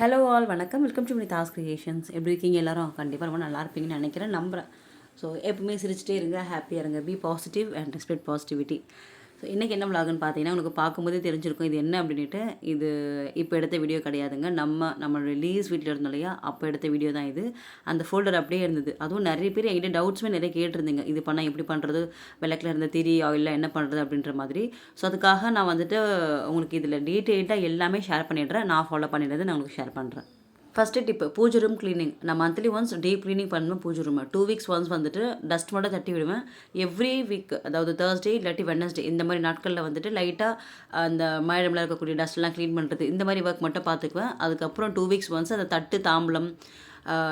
Hello all வணக்கம். Welcome to Mani Das creations எப்படி இருக்கீங்க எல்லோரும்? கண்டிப்பாக ரொம்ப நல்லா இருப்பீங்கன்னு நினைக்கிறேன். நம்புகிறேன் ஸோ எப்பவுமே சிரிச்சிட்டே இருங்க. ஹாப்பியாக இருங்க. Be positive and respect positivity so இன்றைக்கி என்ன விலாகுன்னு பார்த்தீங்கன்னா உங்களுக்கு பார்க்கும்போதே தெரிஞ்சிருக்கும் இது என்ன அப்படின்ட்டு இது இப்போ எடுத்த வீடியோ கிடையாதுங்க. நம்ம நம்மளோட லீஸ் வீட்டில் இருந்தோம் இல்லையா? அப்போ எடுத்த வீடியோ தான் இது. அந்த ஃபோல்டர் அப்படியே இருந்தது. அதுவும் நிறைய பேர் என்கிட்ட டவுட்ஸுமே நிறைய கேட்டிருந்தீங்க. இது பண்ணால் எப்படி பண்ணுறது விளக்கில் இருந்த திரி ஆயிலில் என்ன பண்ணுறது அப்படின்ற மாதிரி. ஸோ அதுக்காக நான் வந்துட்டு உங்களுக்கு இதில் டீட்டெயில்டாக எல்லாமே ஷேர் பண்ணிடுறேன். நான் ஃபாலோ பண்ணிடுறது நான் உங்களுக்கு ஷேர் பண்ணுறேன் first tip pooja room cleaning நான் மந்த்லி ஒன்ஸ் டீப் க்ளீனிங் பண்ணுவேன் பூஜை ரூமை டூ வீக்ஸ் ஒன்ஸ் வந்துட்டு டஸ்ட் மட்டும் தட்டி விடுவேன். எவ்ரி வீக் அதாவது தேர்ஸ்டே இல்லாட்டி வெனஸ்டே இந்த மாதிரி நாட்களில் வந்துட்டு லைட்டாக அந்த மழைமில் இருக்கக்கூடிய டஸ்ட்லாம் க்ளீன் பண்ணுறது இந்த மாதிரி ஒர்க் மட்டும் பார்த்துக்குவேன். அதுக்கப்புறம் டூ வீக்ஸ் ஒன்ஸ் அந்த தட்டு தாம்பலம்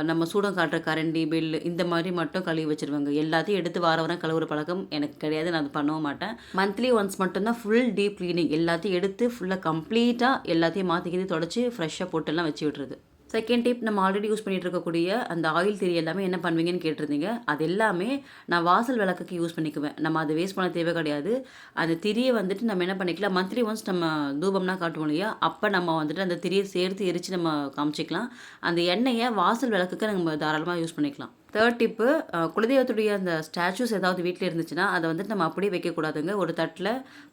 நம்ம சூடம் காட்டுற கரண்டி பில்லு இந்த மாதிரி மட்டும் கழுவி வச்சுருவாங்க. எல்லாத்தையும் எடுத்து வார வாரம் கழுவுற பழக்கம் எனக்கு கிடையாது நான் அது பண்ணவும் மாட்டேன். மந்த்லி ஒன்ஸ் மட்டும்தான் ஃபுல் டீப் க்ளீனிங் எல்லாத்தையும் எடுத்து ஃபுல்லாக கம்ப்ளீட்டாக எல்லாத்தையும் மாற்றிக்கிட்டு தொடச்சி ஃப்ரெஷ்ஷாக போட்டெல்லாம் வச்சு விட்றது. செகண்ட் டிப் நம்ம ஆல்ரெடி யூஸ் பண்ணிட்டு இருக்கக்கூடிய அந்த ஆயில் திரி எல்லாமே என்ன பண்ணுவீங்கன்னு கேட்டிருந்தீங்க. அது எல்லாமே நான் வாசல் விளக்குக்கு யூஸ் பண்ணிக்குவேன். நம்ம அதை வேஸ்ட் பண்ண தேவை கிடையாது. அந்த திரியை வந்துட்டு நம்ம என்ன பண்ணிக்கலாம் மந்த்லி ஒன்ஸ் நம்ம தூபம்னா காட்டுவோம் இல்லையா? அப்போ நம்ம வந்துட்டு அந்த திரியை சேர்த்து எரித்து நம்ம காமிச்சிக்கலாம். அந்த எண்ணெயை வாசல் விளக்குக்கு நம்ம தாராளமாக யூஸ் பண்ணிக்கலாம். தேர்ட் டிப்பு குலதெய்வத்துடைய அந்த ஸ்டாச்சூஸ் ஏதாவது வீட்டில் இருந்துச்சுன்னா அதை வந்துட்டு நம்ம அப்படியே வைக்கக்கூடாதுங்க. ஒரு தட்டில்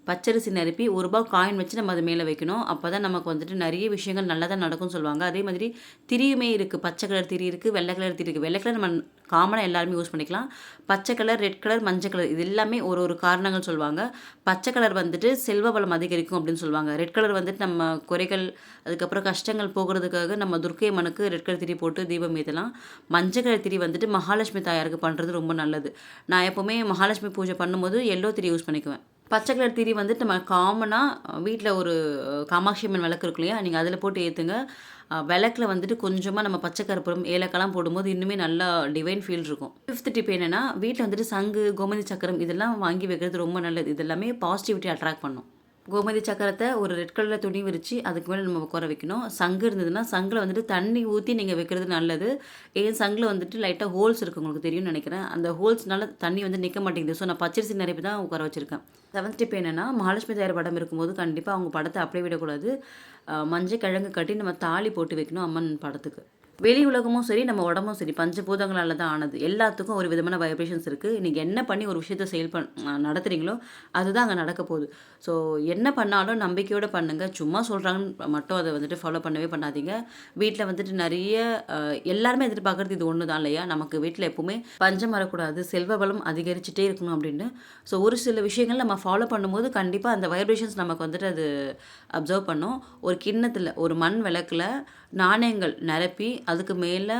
பச்சரிசி நிரப்பி ஒரு ரூபாய் காயின் வச்சு நம்ம அது மேலே வைக்கணும். அப்போ தான் நமக்கு வந்துட்டு நிறைய விஷயங்கள் நல்லதாக நடக்கும்னு சொல்லுவாங்க. அதே மாதிரி திரியுமே இருக்குது பச்சை கலர் திரி இருக்குது வெள்ளை கலர் திரி இருக்குது வெள்ளை கலர் நம்ம காமனாக எல்லாருமே யூஸ் பண்ணிக்கலாம். பச்சை கலர் ரெட் கலர் மஞ்சள் கலர் இது எல்லாமே ஒரு ஒரு காரணங்கள் சொல்லுவாங்க. பச்சை கலர் வந்துட்டு செல்வ வளம் அதிகரிக்கும் அப்படின்னு சொல்லுவாங்க. ரெட் கலர் வந்துட்டு நம்ம குறைகள் அதுக்கப்புறம் கஷ்டங்கள் போகிறதுக்காக நம்ம துர்க்கை மனுக்கு ரெட் கலர் திரி போட்டு தீபம் ஏற்றலாம் மஞ்சள் கலர் திரி வந்துட்டு மகாலட்சுமி தாயாருக்கு பண்ணுறது ரொம்ப நல்லது. நான் எப்போவுமே மகாலட்சுமி பூஜை பண்ணும்போது எல்லோ திரி யூஸ் பண்ணிக்குவேன். பச்சை கலர் திரி வந்துட்டு நம்ம காமனாக வீட்டில் ஒரு காமாட்சி அம்மன் விளக்கு இருக்கு இல்லையா? நீங்கள் அதில் போட்டு ஏற்றுங்க விளக்கில் வந்துட்டு கொஞ்சமாக நம்ம பச்சை கருப்புரம் ஏலக்காலாம் போடும்போது இன்னுமே நல்லா டிவைன் ஃபீல் இருக்கும். ஃபிஃப்த் டிப் என்னென்னா வீட்டில் வந்துட்டு சங்கு கோமதி சக்கரம் இதெல்லாம் வாங்கி வைக்கிறது ரொம்ப நல்லது. இதெல்லாமே பாசிட்டிவிட்டி அட்ராக்ட் பண்ணும். கோமதி சக்கரத்தை ஒரு ரெட் கலரில் துணி விரித்து அதுக்கு மேலே நம்ம உட்கார வைக்கணும். சங்கு இருந்ததுன்னா சங்கில் வந்துட்டு தண்ணி ஊற்றி நீங்கள் வைக்கிறது நல்லது. ஏன் சங்கில் வந்துட்டு லைட்டாக ஹோல்ஸ் இருக்குது உங்களுக்கு தெரியும்னு நினைக்கிறேன். அந்த ஹோல்ஸ்னால தண்ணி வந்து நிற்க மாட்டேங்குது. ஸோ நான் பச்சரிசி நிறைய தான் உட்கார வச்சுருக்கேன். செவன்த் டிப் என்னென்னா மகாலட்சுமி தாயார் படம் இருக்கும்போது கண்டிப்பாக அவங்க படத்தை அப்படியே விடக்கூடாது. மஞ்சள் கிழங்கு கட்டி நம்ம தாலி போட்டு வைக்கணும் அம்மன் படத்துக்கு. வெளி உலகமும் சரி நம்ம உடம்பும் சரி பஞ்சபூதங்களால் தான் ஆனது. எல்லாத்துக்கும் ஒரு விதமான வைப்ரேஷன்ஸ் இருக்குது நீங்கள் என்ன பண்ணி ஒரு விஷயத்தை செயல் பண் நடத்துகிறீங்களோ அதுதான் அங்கே நடக்க போகுது. ஸோ என்ன பண்ணாலும் நம்பிக்கையோடு பண்ணுங்கள் சும்மா சொல்கிறாங்கன்னு மட்டும் அதை வந்துட்டு ஃபாலோ பண்ணவே பண்ணாதீங்க. வீட்டில் வந்துட்டு நிறைய எல்லாருமே எதிர்பார்க்குறது இது ஒன்று தான் இல்லையா? நமக்கு வீட்டில் எப்பவுமே பஞ்சம் வரக்கூடாது செல்வ பலம் அதிகரிச்சுட்டே இருக்கணும் அப்படின்னு. ஸோ ஒரு சில விஷயங்கள் நம்ம ஃபாலோ பண்ணும்போது கண்டிப்பாக அந்த வைப்ரேஷன்ஸ் நமக்கு வந்துட்டு அது அப்சர்வ் பண்ணும். ஒரு கிண்ணத்தில் ஒரு மண் விளக்கில் நாணயங்கள் நிரப்பி அதுக்கு மேலே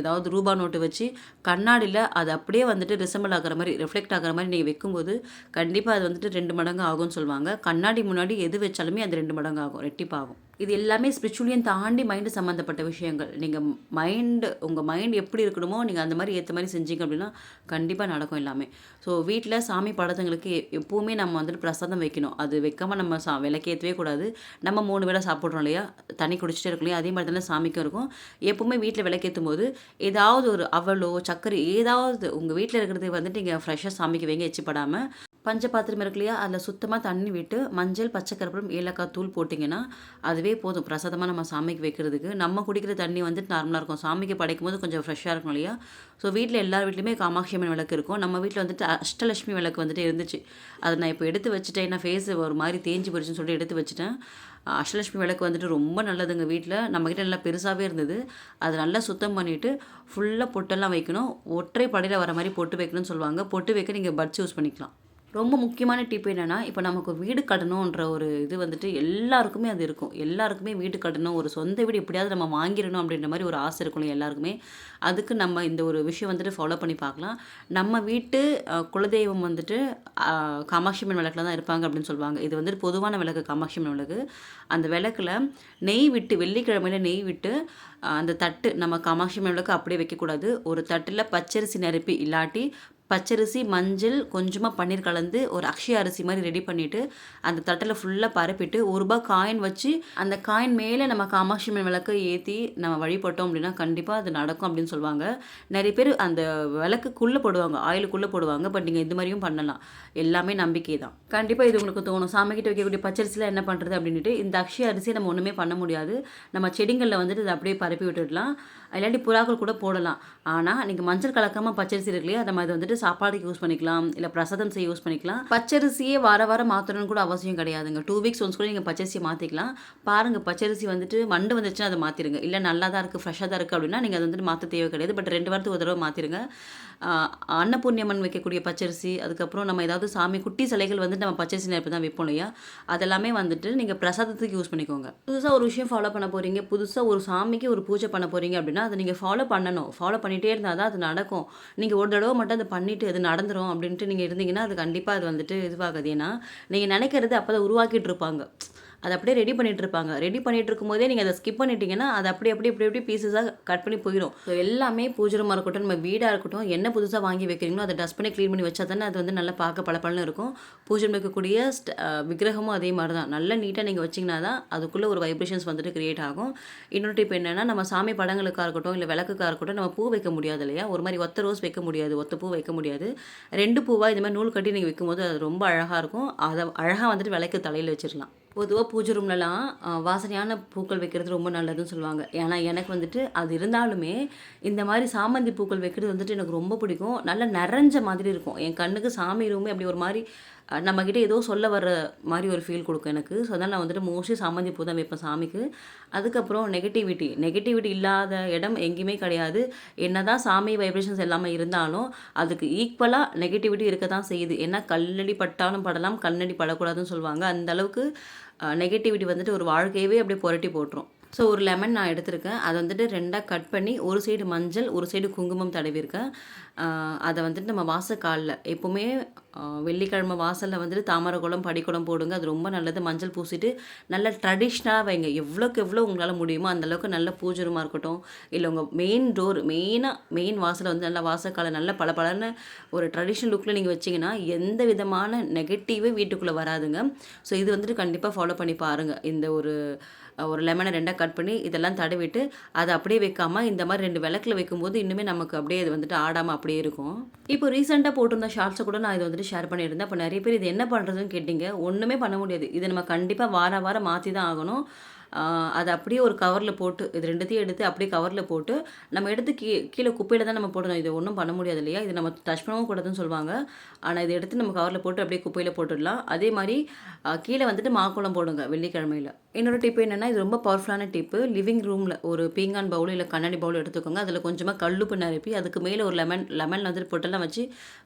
ஏதாவது ரூபா நோட்டு வச்சு கண்ணாடியில் அது அப்படியே வந்துட்டு ரிசம்பிள் ஆகிற மாதிரி ரிஃப்ளெக்ட் ஆகிற மாதிரி நீங்கள் வைக்கும்போது கண்டிப்பாக அது வந்துட்டு ரெண்டு மடங்கு ஆகும்னு சொல்லுவாங்க. கண்ணாடி முன்னாடி எது வச்சாலுமே அது ரெண்டு மடங்கு ஆகும் ரெட்டிப்பாகும். இது எல்லாமே ஸ்பிரிச்சுவலியும் தாண்டி மைண்டு சம்மந்தப்பட்ட விஷயங்கள். நீங்கள் மைண்டு உங்கள் மைண்ட் எப்படி இருக்கணுமோ நீங்கள் அந்த மாதிரி ஏற்ற மாதிரி செஞ்சீங்க அப்படின்னா கண்டிப்பாக நடக்கும் எல்லாமே. ஸோ வீட்டில் சாமி படத்துங்களுக்கு எப்போவுமே நம்ம வந்துட்டு பிரசாதம் வைக்கணும். அது வைக்காமல் நம்ம சா விளக்கேற்றவே கூடாது. நம்ம மூணு வேளை சாப்பிட்றோம் இல்லையா? தண்ணி குடிச்சிட்டே இருக்கோம் இல்லையா? அதே மாதிரி தானே சாமிக்கும் இருக்கும். எப்போவுமே வீட்டில் விளக்கேற்றும் போது ஏதாவது ஒரு அவலோ சர்க்கரை ஏதாவது உங்கள் வீட்டில் இருக்கிறது வந்துட்டு நீங்கள் ஃப்ரெஷ்ஷாக சாமிக்கு வைங்க எச்சிப்படாமல் பஞ்ச பாத்திரம் இருக்கு இல்லையா? அதில் சுத்தமாக தண்ணி விட்டு மஞ்சள் பச்சை கருப்பரம் ஏலக்காய் தூள் போட்டிங்கன்னா அதுவே போதும். பிரசாதமாக நம்ம சாமிக்கு வைக்கிறதுக்கு. நம்ம குடிக்கிற தண்ணி வந்துட்டு நார்மலாக இருக்கும். சாமிக்கு படைக்கும் போது கொஞ்சம் ஃப்ரெஷ்ஷாக இருக்கும் இல்லையா? ஸோ வீட்டில் எல்லார் வீட்லையுமே காமாட்சி அம்மன் விளக்கு இருக்கும். நம்ம வீட்டில் வந்துட்டு அஷ்டலட்சுமி விளக்கு வந்துட்டு இருந்துச்சு. அதை நான் இப்போ எடுத்து வச்சுட்டேன். நான் ஃபேஸ் ஒரு மாதிரி தேஞ்சு போயிடுச்சுன்னு சொல்லிட்டு எடுத்து வச்சுட்டேன். அஷ்டலட்சுமி விளக்கு வந்துட்டு ரொம்ப நல்லதுங்க வீட்டில் நம்மக்கிட்ட நல்லா பெருசாகவே இருந்தது. அதை நல்லா சுத்தம் பண்ணிவிட்டு ஃபுல்லாக பொட்டெல்லாம் வைக்கணும். ஒற்றை படையில் வர மாதிரி பொட்டு வைக்கணும்னு சொல்லுவாங்க. பொட்டு வைக்க நீங்கள் பட்ஸ் யூஸ் பண்ணிக்கலாம். ரொம்ப முக்கியமான டிப் என்னென்னா இப்போ நமக்கு வீடு கட்டணுன்ற ஒரு இது வந்துட்டு எல்லாருக்குமே அது இருக்கும். எல்லாருக்குமே வீடு கட்டணும் ஒரு சொந்த வீடு எப்படியாவது நம்ம வாங்கிடணும் அப்படின்ற மாதிரி ஒரு ஆசை இருக்கணும் எல்லாருக்குமே. அதுக்கு நம்ம இந்த ஒரு விஷயம் வந்துட்டு ஃபாலோ பண்ணி பார்க்கலாம். நம்ம வீட்டு குலதெய்வம் வந்துட்டு அஹ், காமாட்சி அம்மன் விளக்கில் தான் இருப்பாங்க அப்படின்னு சொல்லுவாங்க. இது வந்துட்டு பொதுவான விளக்கு காமாட்சி விளக்கு. அந்த விளக்கில் நெய் விட்டு வெள்ளிக்கிழமையில நெய் விட்டு அந்த தட்டு நம்ம காமாட்சி அம்மன் விளக்கு அப்படியே வைக்கக்கூடாது. ஒரு தட்டில் பச்சரிசி நிரப்பி இல்லாட்டி பச்சரிசி மஞ்சள் கொஞ்சமாக பன்னீர் கலந்து ஒரு அக்ஷய அரிசி மாதிரி ரெடி பண்ணிவிட்டு அந்த தட்டில் ஃபுல்லாக பரப்பிட்டு ஒரு ரூபா காயின் வச்சு அந்த காயின் மேலே நம்ம காமாட்சி அம்மன் விளக்கு ஏற்றி நம்ம வழிபட்டோம் அப்படின்னா கண்டிப்பாக அது நடக்கும் அப்படின்னு சொல்லுவாங்க. நிறைய பேர் அந்த விளக்குக்குள்ளே போடுவாங்க ஆயிலுக்குள்ளே போடுவாங்க பட் நீங்கள் இது மாதிரியும் பண்ணலாம். எல்லாமே நம்பிக்கை தான் கண்டிப்பாக இது உங்களுக்கு தோணும். சாமிக்கிட்ட வைக்கக்கூடிய பச்சரிசியில் என்ன பண்ணுறது அப்படின்ட்டு இந்த அக்ஷய அரிசியை நம்ம ஒன்றுமே பண்ண முடியாது. நம்ம செடிங்களில் வந்துட்டு இதை அப்படியே பரப்பி விட்டுடலாம். இல்லாட்டி புறாக்கள் கூட போடலாம். ஆனால் நீங்கள் மஞ்சள் கலக்காமல் பச்சரிசி இருக்கு இல்லையா அதை மாதிரி வந்துட்டு சாப்பாடுக்கு யூஸ் பண்ணிக்கலாம் இல்லை பிரசாதம் செய்ய யூஸ் பண்ணிக்கலாம். பச்சரிசியே வார வாரம் மாற்றணும்னு கூட அவசியம் கிடையாதுங்க. டூ வீக்ஸ் ஒன்ஸ் கூட நீங்கள் பச்சரிசியை மாற்றிக்கலாம் பாருங்கள் பச்சரிசி வந்துட்டு மண்டு வந்துச்சுன்னா அதை மாற்றிடுங்க இல்லை நல்லா தான் இருக்குது ஃப்ரெஷ்ஷாக தான் இருக்குது அப்படின்னா நீங்கள் அதை வந்துட்டு மாற்ற தேவை கிடையாது. பட் ரெண்டு வாரத்துக்கு ஒரு தடவை மாற்றிடுங்க அன்னபூர்ணியம்மன் வைக்கக்கூடிய பச்சரிசி அதுக்கப்புறம் நம்ம ஏதாவது சாமி குட்டி சிலைகள் வந்துட்டு நம்ம பச்சரிசி நெருப்பு தான் வைப்போம் இல்லையா? அதெல்லாமே வந்துட்டு நீங்கள் பிரசாதத்துக்கு யூஸ் பண்ணிக்கோங்க. புதுசாக ஒரு விஷயம் ஃபாலோ பண்ண போகிறீங்க புதுசாக ஒரு சாமிக்கு ஒரு பூஜை பண்ண போகிறீங்க அப்படின்னா அதை நீங்கள் ஃபாலோ பண்ணணும். ஃபாலோ பண்ணிகிட்டே இருந்தால் தான் அது நடக்கும். நீங்கள் ஒரு தடவை மட்டும் அதை பண்ணிவிட்டு அது நடந்துரும் அப்படின்ட்டு நீங்கள் இருந்தீங்கன்னா அது கண்டிப்பாக அது வந்துட்டு இதுவாகாது. ஏன்னா நீங்கள் நினைக்கிறது அப்போ தான் உருவாக்கிட்டு இருப்பாங்க. அதை அப்படியே ரெடி பண்ணிகிட்டு இருப்பாங்க ரெடி பண்ணிட்டு இருக்கும்போதே நீங்கள் அதை ஸ்கிப் பண்ணிட்டீங்கன்னா அது அப்படி அப்படி அப்படி அப்படி பீசஸாக கட் பண்ணி போயிடும் ஸோ எல்லாமே பூஜரமாக இருக்கட்டும் நம்ம வீடாக இருக்கட்டும் என்ன புதுசாக வாங்கி வைக்கிறீங்களோ அதை டஸ்ட் பண்ணி க்ளீன் பண்ணி வச்சா தானே அது வந்து நல்லா பார்க்க பளபளன்னு இருக்கும். பூஜை வைக்கக்கூடிய ஸ்ட- விக்கிரகமும் அதே மாதிரி தான் நல்லா நீட்டாக நீங்கள் வச்சிங்கன்னா தான் அதுக்குள்ளே ஒரு வைப்ரேஷன்ஸ் வந்துட்டு க்ரியேட் ஆகும். இன்னொரு டிப் என்னென்னா நம்ம சாமி படங்களுக்காக இருக்கட்டும் இல்லை விளக்குக்காக இருக்கட்டும் நம்ம பூ வைக்க முடியாது இல்லையா? ஒரு மாதிரி ஒத்த ரோஸ் வைக்க முடியாது ஒத்த பூ வைக்க முடியாது. ரெண்டு பூவாக இது மாதிரி நூல் கட்டி நீங்கள் வைக்கும்போது அது ரொம்ப அழகாக இருக்கும். அதை அழகாக வந்துட்டு விளக்கு தலையில் வச்சிடலாம் பொதுவாக பூஜை ரூம்லலாம் வாசனையான பூக்கள் வைக்கிறது ரொம்ப நல்லதுன்னு சொல்லுவாங்க. ஏன்னா எனக்கு வந்துட்டு அது இருந்தாலுமே இந்த மாதிரி சாமந்தி பூக்கள் வைக்கிறது வந்துட்டு எனக்கு ரொம்ப பிடிக்கும். நல்லா நிறைஞ்ச மாதிரி இருக்கும். என் கண்ணுக்கு சாமி ரூமே அப்படி ஒரு மாதிரி நம்மக்கிட்ட ஏதோ சொல்ல வர்ற மாதிரி ஒரு ஃபீல் கொடுக்கும் எனக்கு. ஸோ அதனால் நான் வந்துட்டு மோஸ்ட்லி சாமந்தி பூ தான் வைப்பேன் சாமிக்கு. அதுக்கப்புறம் நெகட்டிவிட்டி நெகட்டிவிட்டி இல்லாத இடம் எங்கேயுமே கிடையாது. என்ன தான் சாமி வைப்ரேஷன்ஸ் எல்லாமே இருந்தாலும் அதுக்கு ஈக்குவலாக நெகட்டிவிட்டி இருக்க தான் செய்யுது. ஏன்னா கல்லடி பட்டாலும் படலாம் கண்ணடி படக்கூடாதுன்னு சொல்லுவாங்க. அந்த அளவுக்கு நெகட்டிவிட்டி வந்துட்டு ஒரு வாழ்க்கையவே அப்படியே புரட்டி போட்டுரும். ஸோ ஒரு லெமன் நான் எடுத்திருக்கேன். அதை வந்துட்டு ரெண்டாக கட் பண்ணி ஒரு சைடு மஞ்சள் ஒரு சைடு குங்குமம் தடவிருக்கேன் அதை வந்துட்டு நம்ம வாசக்காலில் எப்போவுமே வெள்ளிக்கிழமை வாசலில் வந்துட்டு தாமரை குளம் படிக்குளம் போடுங்க. அது ரொம்ப நல்லது. மஞ்சள் பூசிட்டு நல்ல ட்ரெடிஷ்னலாக வைங்க. எவ்வளோக்கு எவ்வளோ உங்களால் முடியுமோ அந்த அளவுக்கு நல்ல பூஜரமாக இருக்கட்டும். இல்லை உங்கள் மெயின் டோர் மெயினாக மெயின் வாசலை வந்து நல்லா வாசக்காலை நல்ல பளபளன்னு ஒரு ட்ரெடிஷ்னல் லுக்கில் நீங்கள் வச்சிங்கன்னா எந்த விதமான நெகட்டிவே வீட்டுக்குள்ளே வராதுங்க. ஸோ இது வந்துட்டு கண்டிப்பாக ஃபாலோ பண்ணி பாருங்கள் இந்த ஒரு ஒரு லெமனை ரெண்டாக கட் பண்ணி இதெல்லாம் தடவிட்டு அதை அப்படியே வைக்காமல் இந்த மாதிரி ரெண்டு விளக்கில் வைக்கும்போது இன்னுமே நமக்கு அப்படியே இது வந்துட்டு ஆடாமல் அப்படியே இருக்கும். இப்போ ரீசெண்டாக போட்டிருந்த ஷார்ட்ஸை கூட நான் இதை வந்துட்டு ஷேர் பண்ணியிருந்தேன். அப்போ நிறைய பேர் இது என்ன பண்ணுறதுன்னு கேட்டிங்க. ஒன்றுமே பண்ண முடியாது. இதை நம்ம கண்டிப்பாக வார வாரம் மாற்றி தான் ஆகணும். அதை அப்படியே ஒரு கவரில் போட்டு இது ரெண்டுத்தையும் எடுத்து அப்படியே கவரில் போட்டு நம்ம எடுத்து கீ கீழே குப்பையில் தான் நம்ம போடணும். இது ஒன்றும் பண்ண முடியாது இல்லையா? இது நம்ம டச் பண்ணவும் கூடாதுன்னு சொல்லுவாங்க. ஆனால் இதை எடுத்து நம்ம கவரில் போட்டு அப்படியே குப்பையில் போட்டுடலாம். அதே மாதிரி கீழே வந்துட்டு மாக்குளம் போடுங்க வெள்ளிக்கிழமையில். இன்னொரு டிப் என்னென்னா இது ரொம்ப பவர்ஃபுல்லான டிப்பு லிவிங் ரூமில் ஒரு பீங்கான் பவுல் இல்லை கண்ணாடி பவுல் எடுத்துக்கோங்க. அதில் கொஞ்சமாக கல்லுப்பு நிரப்பி அதுக்கு மேலே ஒரு லெமன் லெமன் வந்துட்டு பொட்டெல்லாம் வச்சு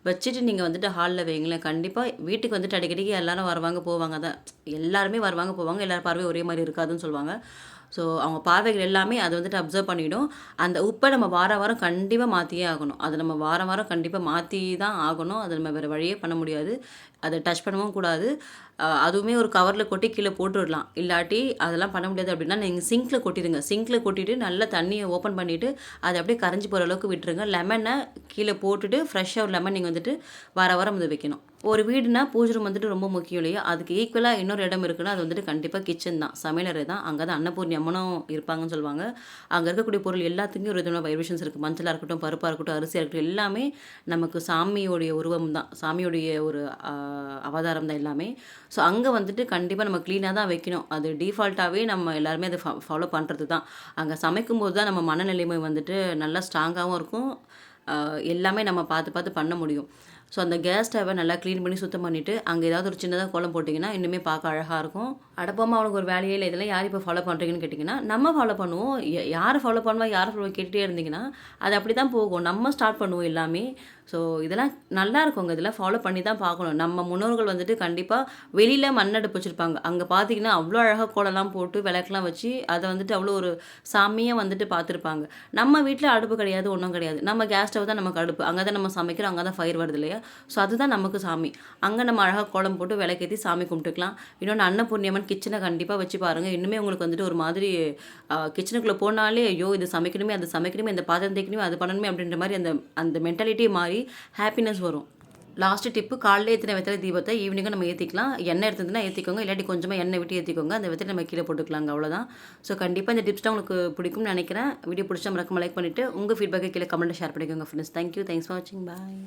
வச்சுட்டு நீங்கள் வந்துட்டு ஹாலில் வைங்களேன். கண்டிப்பாக வீட்டுக்கு வந்துட்டு அடிக்கடிக்கு எல்லாரும் வருவாங்க போவாங்க. தான் எல்லாருமே வருவாங்க போவாங்க. எல்லாரும் பார்வை ஒரே மாதிரி இருக்காதுன்னு சொல்லுவாங்க சொல்லுவாங்க. ஸோ அவங்க பார்வைகள் எல்லாமே அதை வந்துட்டு அப்சர்வ் பண்ணிடும். அந்த உப்பை நம்ம வார வாரம் கண்டிப்பாக மாற்றியே ஆகணும். அதை நம்ம வாரம் வாரம் கண்டிப்பாக மாற்றி தான் ஆகணும். அதை நம்ம வேறு வழியே பண்ண முடியாது. அதை டச் பண்ணவும் கூடாது. அதுவுமே ஒரு கவரில் கொட்டி கீழே போட்டு விடலாம் இல்லாட்டி அதெல்லாம் பண்ண முடியாது அப்படின்னா நீங்கள் சிங்க்கில் கொட்டிடுங்க. சிங்க்கில் கொட்டிட்டு நல்லா தண்ணியை ஓப்பன் பண்ணிவிட்டு அதை அப்படியே கரைஞ்சி போகிற அளவுக்கு விட்டுருங்க. லெமனை கீழே போட்டுட்டு ஃப்ரெஷ்ஷாக ஒரு லெமன் நீங்கள் வந்துட்டு வார வாரம் வந்து வைக்கணும். ஒரு வீடுனா பூஜை ரூம் வந்துட்டு ரொம்ப முக்கியம் இல்லையா? அதுக்கு ஈக்குவலாக இன்னொரு இடம் இருக்குன்னா அது வந்துட்டு கண்டிப்பாக கிச்சன் தான். சமையலறை தான். அங்கே தான் அன்னபூர்ணி அம்மனும் இருப்பாங்கன்னு சொல்லுவாங்க. அங்கே இருக்கக்கூடிய பொருள் எல்லாத்துக்குமே ஒரு விதமான வைப்ரேஷன்ஸ் இருக்குது மஞ்சளாக இருக்கட்டும் பருப்பாக இருக்கட்டும் அரிசியாக இருக்கட்டும் எல்லாமே நமக்கு சாமியோடைய உருவம் தான். சாமியோடைய ஒரு அவதாரம் தான் எல்லாமே. ஸோ அங்கே வந்துட்டு கண்டிப்பாக நம்ம க்ளீனாக தான் வைக்கணும். அது டிஃபால்ட்டாகவே நம்ம எல்லாருமே அதை ஃபாலோ பண்ணுறது தான். அங்கே சமைக்கும்போது தான் நம்ம மனநிலைமை வந்துட்டு நல்லா ஸ்ட்ராங்காகவும் இருக்கும். எல்லாமே நம்ம பார்த்து பார்த்து பண்ண முடியும். ஸோ அந்த கேஸ் ஸ்டவை நல்லா க்ளீன் பண்ணி சுத்தம் பண்ணிவிட்டு அங்கே ஏதாவது ஒரு சின்னதாக கோலம் போட்டிங்கன்னா இன்னுமே பார்க்க அழகாக இருக்கும். அடப்பாமல் அவனுக்கு ஒரு வேலையே இல்லை. இதெல்லாம் யார் இப்போ ஃபாலோ பண்ணுறீங்கன்னு கேட்டிங்கன்னா நம்ம ஃபாலோ பண்ணுவோம். யார் ஃபாலோ பண்ணுவா யார் ஃபாலோ கேட்டுகிட்டே இருந்தீங்கன்னா அது அப்படி தான் போகும். நம்ம ஸ்டார்ட் பண்ணுவோம் எல்லாமே. ஸோ இதெல்லாம் நல்லா இருக்குங்க. இதெல்லாம் ஃபாலோ பண்ணி தான் பார்க்கணும். நம்ம முன்னோர்கள் வந்துட்டு கண்டிப்பாக வெளியில் மண்ணடுப்பு வச்சுருப்பாங்க. அங்கே பார்த்தீங்கன்னா அவ்வளோ அழகாக கோலம்லாம் போட்டு விளக்கெலாம் வச்சு அதை வந்துட்டு அவ்வளோ ஒரு சாமியாக வந்துட்டு பார்த்துருப்பாங்க. நம்ம வீட்டில் அடுப்பு கிடையாது ஒன்றும் கிடையாது. நம்ம கேஸ் ஸ்டவ் தான் நமக்கு அடுப்பு. அங்கே தான் நம்ம சமைக்கிறோம் அங்கே தான் ஃபயர் வருது இல்லையா? ஸோ அதுதான் நமக்கு சாமி. அங்கே நம்ம அழகாக கோலம் போட்டு விளக்கேற்றி சாமி கும்பிட்டுக்கலாம். இன்னொன்று அன்னபூர்ணியம்மன் கிச்சனை கண்டிப்பாக வச்சு பாருங்கள் இன்னுமே உங்களுக்கு வந்துட்டு ஒரு மாதிரி கிச்சனுக்குள்ளே போனாலே ஐயோ இது சமைக்கணுமே அது சமைக்கணுமே இந்த பாத்திரம் தேய்க்கணுமே அது பண்ணணுமே அப்படின்ற மாதிரி அந்த அந்த மென்டாலிட்டி மாறி ஹாப்பினஸ் வரும். லாஸ்ட்டு டிப்பு காலையில் ஏற்றின வெத்தலை தீபத்தை ஈவினிங்கும் நம்ம ஏற்றிக்கலாம் எண்ணெய் எடுத்துருந்துன்னா ஏற்றிக்கோங்க இல்லாட்டி கொஞ்சமாக எண்ணெய் விட்டு ஏற்றிக்கோங்க அந்த வெத்தலை நம்ம கீழே போட்டுக்கலாங்க அவ்வளோதான் ஸோ கண்டிப்பாக இந்த டிப்ஸ் தான் உங்களுக்கு பிடிக்கும்னு நினைக்கிறேன். வீடியோ பிடிச்சா மறக்காம லைக் பண்ணிவிட்டு உங்கள் ஃபீட்பேக்கை கீழே கமெண்ட்டில் ஷேர் பண்ணிக்கோங்க ஃப்ரெண்ட்ஸ் தேங்க்யூ தேங்க்ஸ் ஃபார் வாட்சிங் பாய்